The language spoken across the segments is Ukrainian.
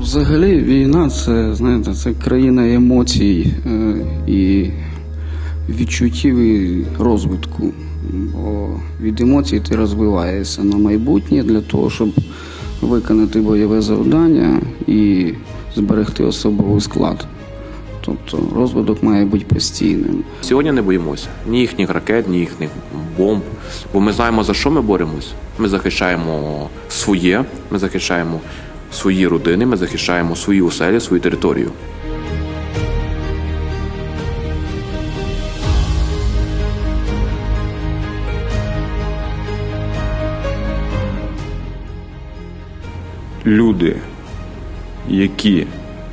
Взагалі, війна це, знаєте, це країна емоцій е, і відчуттів і розвитку. Бо від емоцій ти розвиваєшся на майбутнє для того, щоб виконати бойове завдання і зберегти особовий склад. Тобто розвиток має бути постійним. Сьогодні не боїмося ні їхніх ракет, ні їхніх бомб. Бо ми знаємо, за що ми боремось. Ми захищаємо своє, ми захищаємо свої родини, ми захищаємо свої оселі, свою територію. люди, які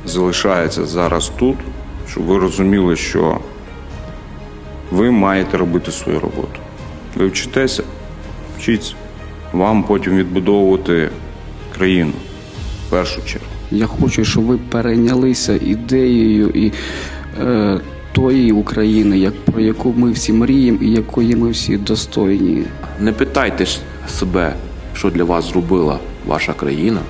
залишаються зараз тут, щоб ви розуміли, що ви маєте робити свою роботу. Ви вчитеся, вчіться. Вам потім відбудовувати країну в першу чергу. Я хочу, щоб ви перейнялися ідеєю і е, тої України, як, про яку ми всі мріємо і якої ми всі достойні. Не питайте ж себе, що для вас зробила ваша країна,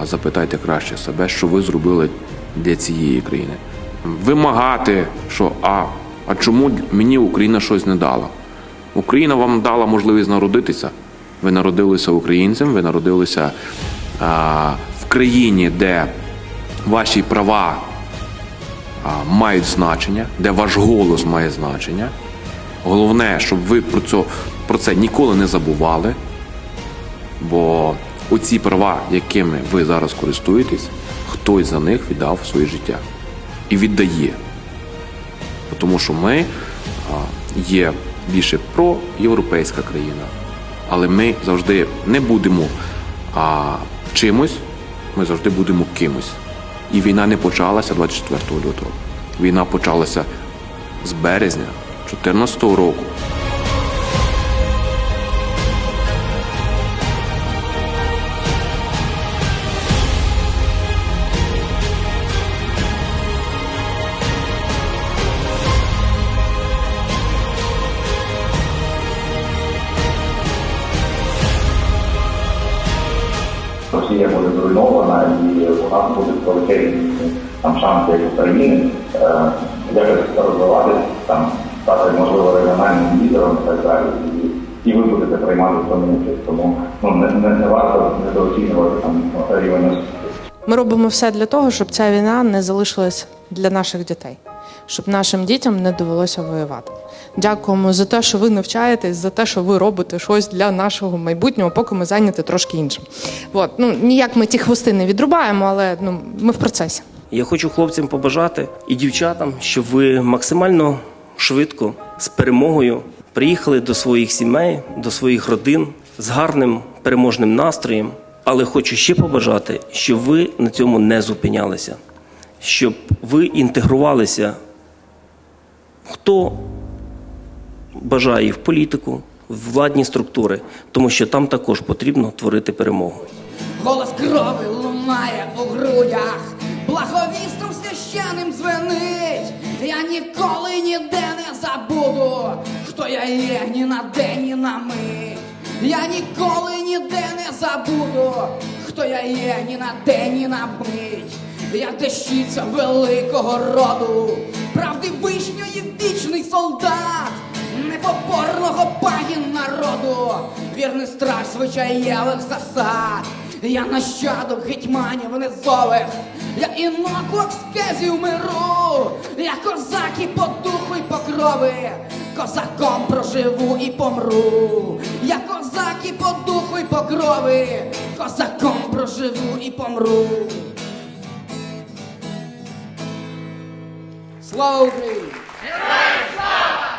а запитайте краще себе, що ви зробили для цієї країни. Вимагати, що а, а чому мені Україна щось не дала? Україна вам дала можливість народитися. Ви народилися українцем, ви народилися а, країні, де ваші права мають значення, де ваш голос має значення. Головне, щоб ви про це, про це ніколи не забували. Бо оці права, якими ви зараз користуєтесь, хтось за них віддав своє життя і віддає. Тому що ми є більше проєвропейська країна, але ми завжди не будемо а, чимось, ми завжди будемо кимось. І війна не почалася 24 лютого. Війна почалася з березня 2014 року. Росія буде зруйнована і у нас будуть величезні там шанси як України е, якось розвиватися, там стати можливо регіональним лідером і так далі. І, ви будете приймати в цьому участь. Тому ну не, не, не варто недооцінювати там рівень. Ми робимо все для того, щоб ця війна не залишилась для наших дітей, щоб нашим дітям не довелося воювати. Дякуємо за те, що ви навчаєтесь, за те, що ви робите щось для нашого майбутнього, поки ми зайняті трошки іншим. От ну ніяк ми ті хвости не відрубаємо, але ну ми в процесі. Я хочу хлопцям побажати і дівчатам, щоб ви максимально швидко з перемогою приїхали до своїх сімей, до своїх родин з гарним переможним настроєм. Але хочу ще побажати, щоб ви на цьому не зупинялися, щоб ви інтегрувалися. Хто бажає в політику, в владні структури, тому що там також потрібно творити перемогу. Голос крови лунає у грудях, благовістом священним дзвенить. Я ніколи ніде не забуду, хто я є ні на день, ні на мить. Я ніколи ніде не забуду, хто я є ні на день, ні на мить. Я дещиця великого роду, правди вишньої вічний солдат, непоборного пагін народу, вірний страж звичаєвих засад. Я нащадок гетьманів низових, я інокок з кезів миру, я козак і по духу і по крови, козаком проживу і помру. Я козак і по духу і по крови, козаком проживу і помру. Słowy! Heroi Sława!